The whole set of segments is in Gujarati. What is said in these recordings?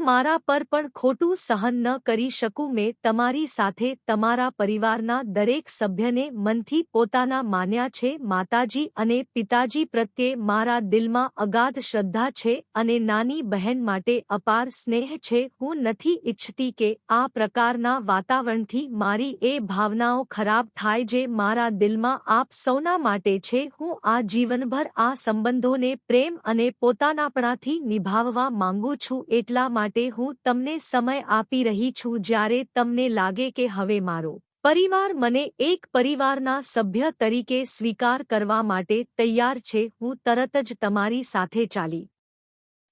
મારા પર પણ ખોટું સહન ન કરી શકું મેં તમારી સાથે તમારા પરિવારના દરેક સભ્યને મનથી પોતાના માન્યા છે, માતાજી અને પિતાજી પ્રત્યે મારા દિલમાં અગાધ શ્રદ્ધા છે અને નાની બહેન માટે અપાર સ્નેહ છે. હું નથી ઈચ્છતી કે આ પ્રકારના વાતાવરણથી મારી એ ભાવનાઓ ખરાબ થાય જે મારા દિલમાં આપ સૌના માટે છે. હું આ જીવનભર આ સંબંધોને પ્રેમ અને પોતાનાપણાથી નિભાવવા માંગુ છું એટલા માટે હું તમને સમય આપી રહી છું જ્યારે તમને લાગે કે હવે મારો પરિવાર મને એક પરિવારના સભ્ય તરીકે સ્વીકાર કરવા માટે તૈયાર છે, હું તરત જ તમારી સાથે ચાલી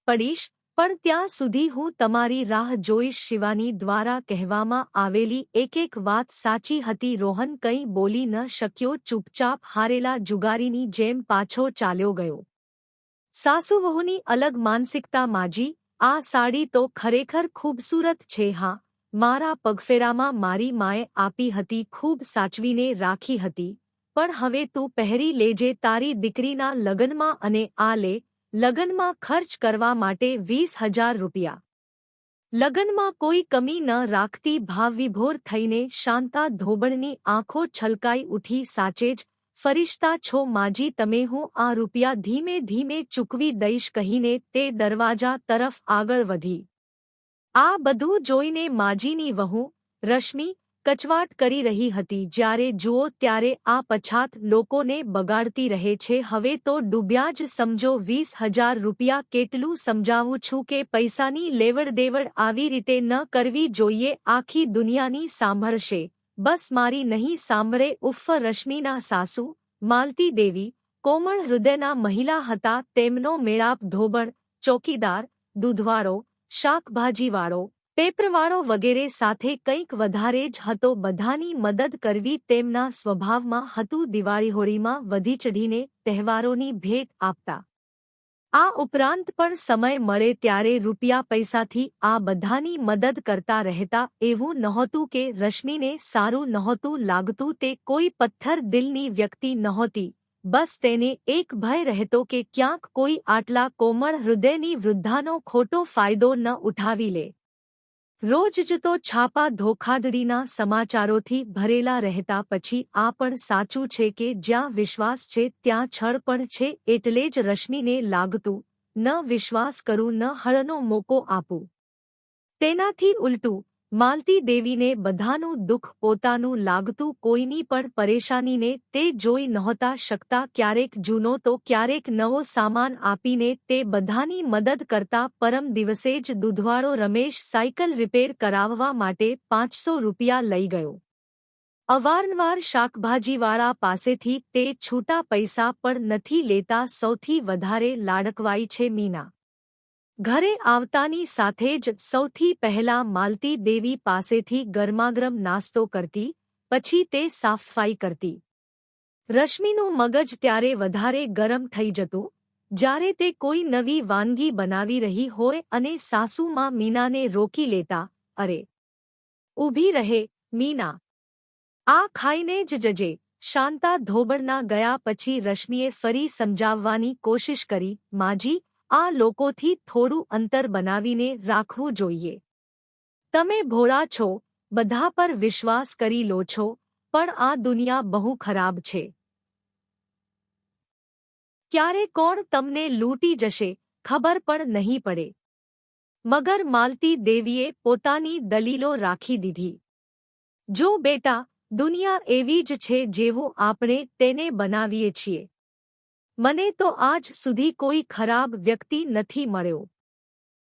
પડીશ, પણ ત્યાં સુધી હું તમારી રાહ જોઈશ શિવાની દ્વારા કહેવામાં આવેલી એક એક વાત સાચી હતી. રોહન કંઈ બોલી ન શક્યો, ચૂપચાપ હારેલા જુગારીની જેમ પાછો ચાલ્યો ગયો. સાસુવહુની અલગ માનસિકતા માજી આ સાડી તો ખરેખર ખૂબસૂરત છે, હા. મારા પગફેરામાં મારી માએ આપી હતી, ખૂબ સાચવીને રાખી હતી. પણ હવે તું પહેરી લેજે, તારી દીકરીના લગનમાં અને આ લે. લગનમાં ખર્ચ કરવા માટે વીસ હજાર રૂપિયા. લગનમાં કોઈ કમી ન રાખતી, ભાવવિભોર થઈને શાંતા ધોબણની આંખો છલકાઈ ઉઠી સાચે જ ફરિશ્તા છો, માજી, તમે હું આ રૂપિયા ધીમે ધીમે ચૂકવી દઈશ, કહીને તે દરવાજા તરફ આગળ વધી. આ બધું જોઈને માજીની વહુ રશ્મિ કચવાટ કરી રહી હતી, જ્યારે જુઓ ત્યારે આ પછાત લોકોને બગાડતી રહે છે, હવે તો ડૂબ્યા જ સમજો, વીસ હજાર રૂપિયા કેટલું સમજાવું છું કે પૈસાની લેવડ દેવડ આવી રીતે ન કરવી જોઈએ, આખી દુનિયાની સાંભળશે. બસ મારી નહીં સાંભળે ઉફ્ફ રશ્મિના સાસુ, માલતી દેવી, કોમળ હૃદયના મહિલા હતા તેમનો મેળાપ ધોબણ, ચોકીદાર, દૂધવાળો, શાકભાજીવાળો, પેપરવાળો વગેરે સાથે કંઈક વધારે જ હતો. બધાની મદદ કરવી તેમના સ્વભાવમાં હતું. દિવાળી હોળીમાં વધી ચઢીને તહેવારોની ભેટ આપતા આ ઉપરાંત પણ સમય મળે ત્યારે રૂપિયા પૈસાથી આ બધાની મદદ કરતા રહેતા એવું નહોતું કે રશ્મિને સારું નહોતું લાગતું તે કોઈ પથ્થર દિલની વ્યક્તિ નહોતી. બસ તેને એક ભય રહેતો કે ક્યાંક કોઈ આટલા કોમળ હૃદયની વૃદ્ધાનો ખોટો ફાયદો ન ઉઠાવી લે. રોજ જ તો છાપા ધોખાધડીના સમાચારોથી ભરેલા રહેતા પછી આ પણ સાચું છે કે જ્યાં વિશ્વાસ છે ત્યાં છળ પણ છે એટલે જ રશ્મિને લાગતું, ન વિશ્વાસ કરું, ન હળનો મોકો આપું. તેનાથી ઉલટું માલતી દેવીને બધાનું દુઃખ પોતાનું લાગતું કોઈની પણ પરેશાનીને તે જોઈ નહોતા શકતા ક્યારેક જૂનો તો ક્યારેક નવો સામાન આપીને તે બધાની મદદ કરતા પરમ દિવસે જ દૂધવાળો રમેશ સાયકલ રિપેર કરાવવા માટે પાંચસો રૂપિયા લઈ ગયો. અવારનવાર શાકભાજીવાળા પાસેથી તે છૂટા પૈસા પણ નથી લેતા સૌથી વધારે લાડકવાઈ છે મીના. ઘરે આવતાની સાથે જ સૌથી પહેલા માલતી દેવી પાસેથી ગરમાગરમ નાસ્તો કરતી, પછી તે સાફસફાઈ કરતી. રશ્મિનું મગજ ત્યારે વધારે ગરમ થઈ જતું, જ્યારે તે કોઈ નવી વાનગી બનાવી રહી હોય અને સાસુમાં મીનાને રોકી લેતા, અરે, ઊભી રહે, મીના. આ ખાઈને જ જજે. શાંતા ધોબળના ગયા પછી રશ્મિએ ફરી સમજાવવાની કોશિશ કરી, માજી આ લોકોથી થોડું અંતર બનાવીને રાખવું જોઈએ. તમે ભોળા છો, બધા પર વિશ્વાસ કરી લો છો, પણ આ દુનિયા બહુ ખરાબ છે. ક્યારે કોણ તમને લૂંટી જશે, ખબર પણ નહીં પડે. મગર માલતી દેવીએ પોતાની દલીલો રાખી દીધી. જો બેટા, દુનિયા એવી જ છે જેવું આપણે તેને બનાવીએ છીએ. મને તો આજ સુધી કોઈ ખરાબ વ્યક્તિ નથી મળ્યો.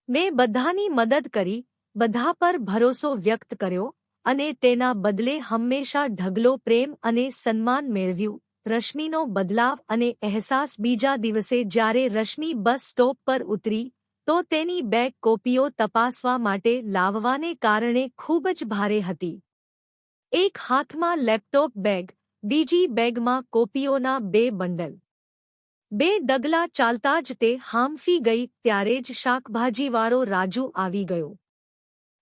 મેં બધાની મદદ કરી, બધા પર ભરોસો વ્યક્ત કર્યો અને તેના બદલે હંમેશા ઢગલો, પ્રેમ અને સન્માન મેળવ્યું. રશ્મિનો બદલાવ અને અહેસાસ બીજા દિવસે જ્યારે રશ્મિ બસ સ્ટોપ પર ઉતરી, તો તેની બેગ કોપીઓ તપાસવા માટે લાવવાને કારણે ખૂબ જ ભારે હતી. એક હાથમાં લેપટોપ બેગ, બીજી બેગમાં કોપીઓના બે બંડલ. બે ડગલા ચાલતા જ તે હાંફી ગઈ ત્યારે જ શાકભાજીવાળો રાજુ આવી ગયો.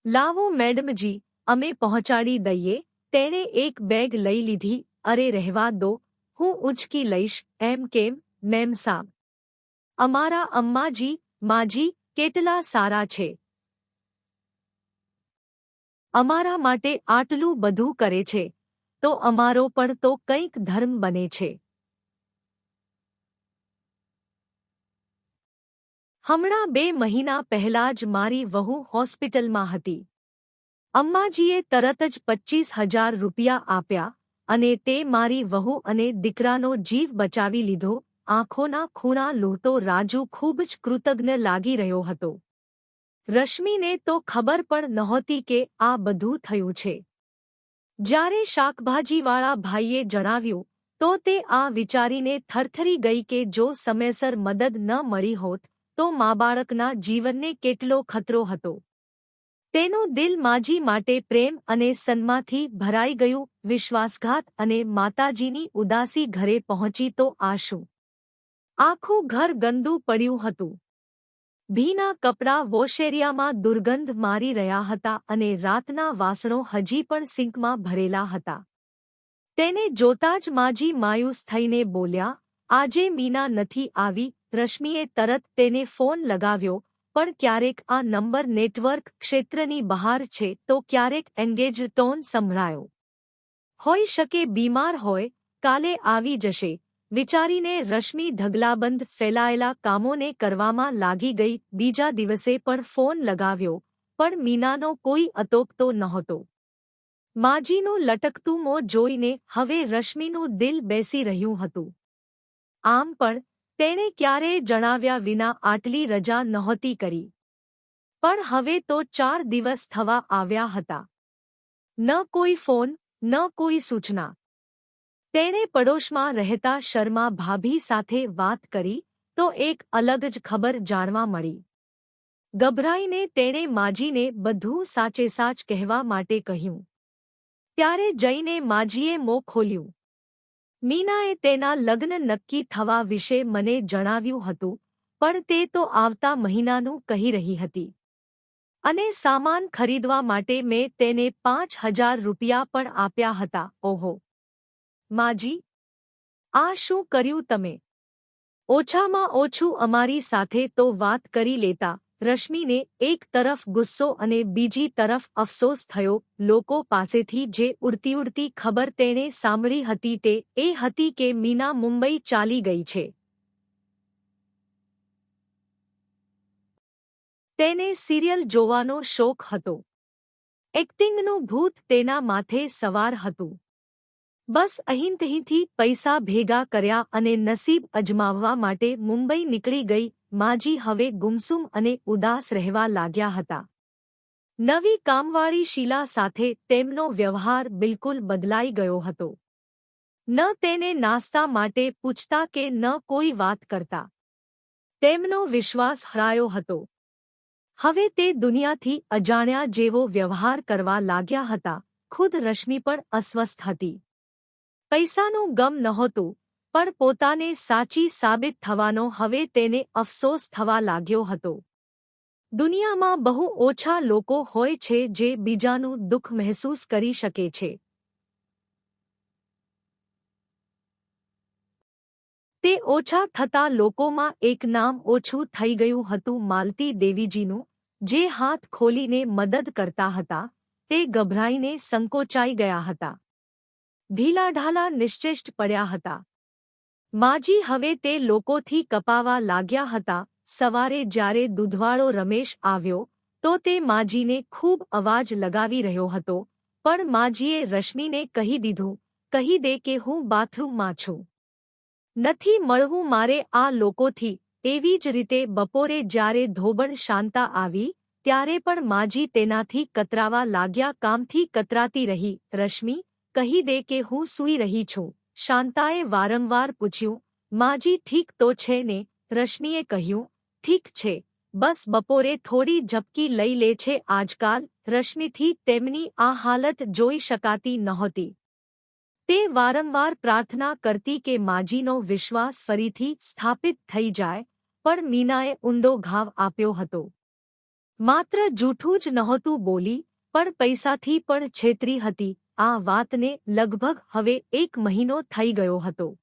લાવો, મેડમજી, અમે પહોંચાડી દઈએ. તેણે એક બેગ લઈ લીધી. અરે, રહેવા દો. હું ઉંચકી લઈશ. એમ કેમ, મેમ સાબ? અમારા અમ્માજી, માજી કેટલા સારા છે. અમારા માટે આટલું બધું કરે છે. તો અમારો પણ તો કંઈક ધર્મ બને છે. હમણાં બે મહિના પહેલા જ મારી વહુ હોસ્પિટલમાં હતી. અમ્માજીએ તરત જ પચ્ચીસ હજાર રૂપિયા આપ્યા અને તે મારી વહુ અને દીકરાનો જીવ બચાવી લીધો, આંખોના ખૂણા લૂંટો રાજુ ખૂબ જ કૃતજ્ઞ લાગી રહ્યો હતો. રશ્મિને તો ખબર પણ નહોતી કે આ બધું થયું છે. જ્યારે શાકભાજીવાળા ભાઈએ જણાવ્યું, તો તે આ વિચારીને થરથરી ગઈ કે જો સમયસર મદદ ન મળી હોત તો મા બાળકના જીવનને કેટલો ખતરો હતો. તેનું દિલ માજી માટે પ્રેમ અને સન્માથી ભરાઈ ગયું, વિશ્વાસઘાત અને માતાજીની ઉદાસી ઘરે પહોંચી તો આશું. આખું ઘર ગંદુ પડ્યું હતું. ભીના કપડાં વોશેરિયામાં દુર્ગંધ મારી રહ્યા હતા અને રાતના વાસણો હજી પણ સિંકમાં ભરેલા હતા. તેને જોતા જ માજી માયુસ થઈને બોલ્યા, આજે મીના નથી આવી રશ્મિએ તરત તેને ફોન લગાવ્યો, પણ ક્યારેક આ નંબર નેટવર્ક ક્ષેત્રની બહાર છે, તો ક્યારેક એન્ગેજ ટોન સંભળાયો. હોઈ શકે બીમાર હોય, કાલે આવી જશે. વિચારીને રશ્મિ ઢગલાબંધ ફેલાયેલા કામોને કરવામાં લાગી ગઈ, બીજા દિવસે પણ ફોન લગાવ્યો, પણ મીનાનો કોઈ અતોકતો નહોતો. માજીનું લટકતું મોં જોઈને હવે રશ્મિનું દિલ બેસી રહ્યું હતું. આમ પણ તેણે ક્યારેય જણાવ્યા વિના આટલી રજા નહોતી કરી. પણ હવે તો ચાર દિવસ થવા આવ્યા હતા. ન કોઈ ફોન, ન કોઈ સૂચના. તેણે પડોશમાં રહેતા શર્મા ભાભી સાથે વાત કરી તો એક અલગ જ ખબર જાણવા મળી. ગભરાઈને તેણે માજીને બધું સાચેસાચ કહેવા માટે કહ્યું. ત્યારે જઈને માજીએ મોં ખોલ્યું. મીનાએ તેના લગ્ન નક્કી થવા વિશે મને જણાવ્યું હતું, પણ તે તો આવતા મહિનાનું કહી રહી હતી. અને સામાન ખરીદવા માટે મેં તેને પાંચ હજાર રૂપિયા પણ આપ્યા હતા, ઓહો. માજી, આ શું કર્યું તમે? ઓછામાં ઓછું અમારી સાથે તો વાત કરી લેતા રશ્મિને એક તરફ ગુસ્સો અને બીજી તરફ અફસોસ થયો. લોકો પાસેથી જે ઉડતી ઉડતી ખબર તેણે સાંભળી હતી તે એ હતી કે મીના મુંબઈ ચાલી ગઈ છે. તેને સિરિયલ જોવાનો શોખ હતો. એક્ટિંગનું ભૂત તેના માથે સવાર હતું. બસ અહીંથી પૈસા ભેગા કર્યા અને નસીબ અજમાવવા માટે મુંબઈ નીકળી ગઈ માજી હવે ગુમસુમ અને ઉદાસ રહેવા લાગ્યા હતા. નવી કામવાળી શીલા સાથે તેમનો વ્યવહાર બિલકુલ બદલાઈ ગયો હતો. ન તેને નાસ્તા માટે પૂછતા કે ન કોઈ વાત કરતા. તેમનો વિશ્વાસ હરાયો હતો. હવે તે દુનિયાથી અજાણ્યા જેવો વ્યવહાર કરવા લાગ્યા હતા. ખુદ રશ્મિ પણ અસ્વસ્થ હતી. પૈસાનું ગમ નહોતું. પણ પોતાને સાચી સાબિત થવાનો હવે તેને અફસોસ થવા લાગ્યો હતો. દુનિયામાં બહુ ઓછા લોકો હોય છે જે બીજાનું દુઃખ મહેસૂસ કરી શકે છે. તે ઓછા થતા લોકોમાં એક નામ ઓછું થઈ ગયું હતું માલતી દેવીજીનું, જે હાથ ખોલીને મદદ કરતા હતા, તે ગભરાઈને સંકોચાઈ ગયા હતા. ઢીલાઢાલા નિશ્ચેષ્ટ પડ્યા હતા. માજી હવે તે લોકોથી કપાવા લાગ્યા હતા. સવારે જ્યારે દૂધવાળો રમેશ આવ્યો, તો તે માજીને ખૂબ અવાજ લગાવી રહ્યો હતો. પણ માજીએ રશ્મિને કહી દીધું, કહી દે કે હું બાથરૂમમાં છું. નથી મળવું મારે આ લોકોથી. એવી જ રીતે બપોરે જ્યારે ધોબણ શાંતા આવી, ત્યારે પણ માજી તેનાથી કતરાવા લાગ્યા, કામથી કતરાતી રહી. રશ્મિ, કહી દે કે હું સૂઈ રહી છું. શાંતાએ વારંવાર પૂછ્યું, માજી ઠીક તો છે ને? રશ્મિએ કહ્યું, ઠીક છે. બસ બપોરે થોડી ઝપકી લઈ લે છે આજકાલ. રશ્મિથી તેમની આ હાલત જોઈ શકાતી નહોતી. તે વારંવાર પ્રાર્થના કરતી કે માજીનો વિશ્વાસ ફરીથી સ્થાપિત થઈ જાય, પણ મીનાએ ઊંડો ઘાવ આપ્યો હતો. માત્ર જૂઠું જ નહોતું બોલી, પણ પૈસાથી પણ છેતરી હતી. આ વાતને લગભગ હવે એક મહિનો થઈ ગયો હતો.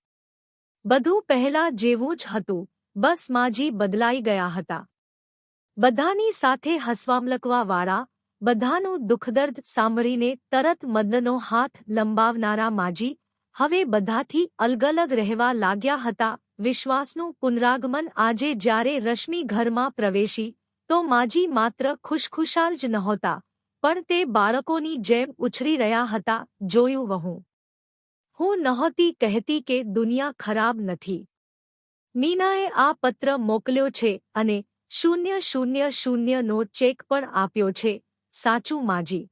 બધું પહેલા જેવું જ હતું. બસ માજી બદલાઈ ગયા હતા. બધાની સાથે હસવામલકવાવાળા, બધાનું દુઃખદર્દ સાંભળીને તરત મદનનો હાથ લંબાવનારા માજી, હવે બધાથી અલગલગ રહેવા લાગ્યા હતા. વિશ્વાસનું પુનરાગમન આજે જ્યારે રશ્મિ ઘરમાં પ્રવેશી, તો માજી માત્ર ખુશખુશાલ જ નહોતા. પણ તે બાળકોની જેમ ઉછરી રહ્યા હતા, જોયું વહું. હું નહોતી કહેતી કે દુનિયા ખરાબ નથી. મીનાએ આ પત્ર મોકલ્યો છે અને શૂન્ય શૂન્ય શૂન્યનો ચેક પણ આપ્યો છે, સાચું માજી.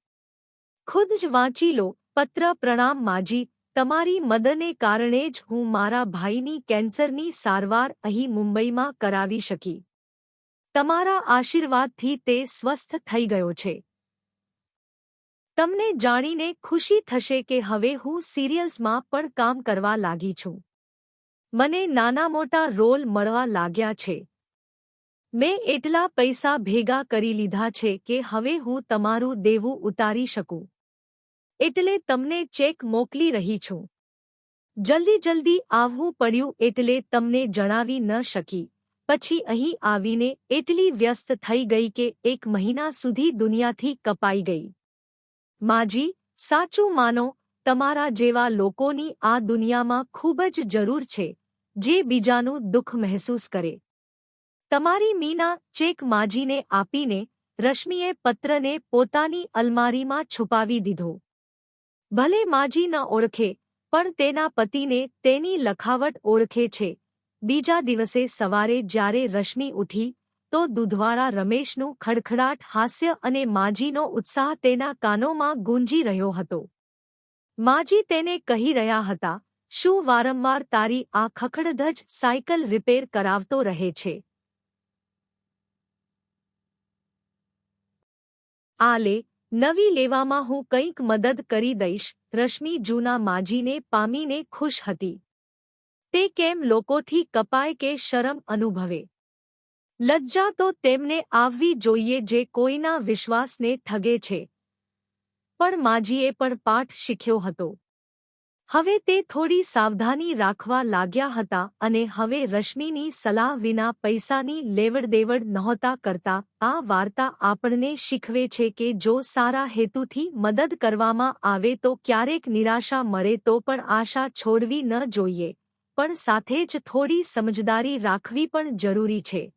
ખુદ જ વાંચી લો, પત્ર પ્રણામ માજી, તમારી મદને કારણે જ હું મારા ભાઈની કેન્સરની સારવાર અહીં મુંબઈમાં કરાવી શકી. તમારા આશીર્વાદથી તે સ્વસ્થ થઈ ગયો છે. તમને જાણીને ખુશી થશે કે હવે હું સિરિયલ્સમાં પણ કામ કરવા લાગી છું. મને નાના મોટા રોલ મળવા લાગ્યા છે. મેં એટલા પૈસા ભેગા કરી લીધા છે કે હવે હું તમારું દેવું ઉતારી શકું. એટલે તમને ચેક મોકલી રહી છું. જલ્દી જલ્દી આવવું પડ્યું એટલે તમને જણાવી ન શકી. પછી અહીં આવીને એટલી વ્યસ્ત થઈ ગઈ કે એક મહિના સુધી દુનિયાથી કપાઈ ગઈ. માજી, સાચું માનો, તમારા જેવા લોકોની આ દુનિયામાં ખૂબ જ જરૂર છે, જે બીજાનું દુઃખ મહેસૂસ કરે. તમારી મીના ચેક માજીને આપીને રશ્મિએ પત્રને પોતાની અલમારીમાં છુપાવી દીધો. ભલે માજી ન ઓળખે, પણ તેના પતિને તેની લખાવટ ઓળખે છે. બીજા દિવસે સવારે જ્યારે રશ્મિ ઉઠી તો દૂધવાળા રમેશનું ખડખડાટ હાસ્ય અને માજીનો ઉત્સાહ તેના કાનોમાં ગુંજી રહ્યો હતો. માજી તેને કહી રહ્યા હતા, શું વારંવાર તારી આ ખખડધજ સાયકલ રિપેર કરાવતો રહે છે? આ લે, નવી લેવામાં હું કંઈક મદદ કરી દઈશ, રશ્મિ જૂના માજીને પામીને ખુશ હતી. તે કેમ લોકોથી કપાય કે શરમ અનુભવે? લજ્જા તો તેમને આવવી જોઈએ જે કોઈના વિશ્વાસને ઠગે છે. પણ માજીએ પણ પાઠ શીખ્યો હતો. હવે તે થોડી સાવધાની રાખવા લાગ્યા હતા અને હવે રશ્મિની સલાહ વિના પૈસાની લેવડદેવડ નહોતા કરતા આ વાર્તા આપણને શીખવે છે કે જો સારા હેતુથી મદદ કરવામાં આવે તો ક્યારેક નિરાશા મળે તો પણ આશા છોડવી ન જોઈએ. પણ સાથે જ થોડી સમજદારી રાખવી પણ જરૂરી છે.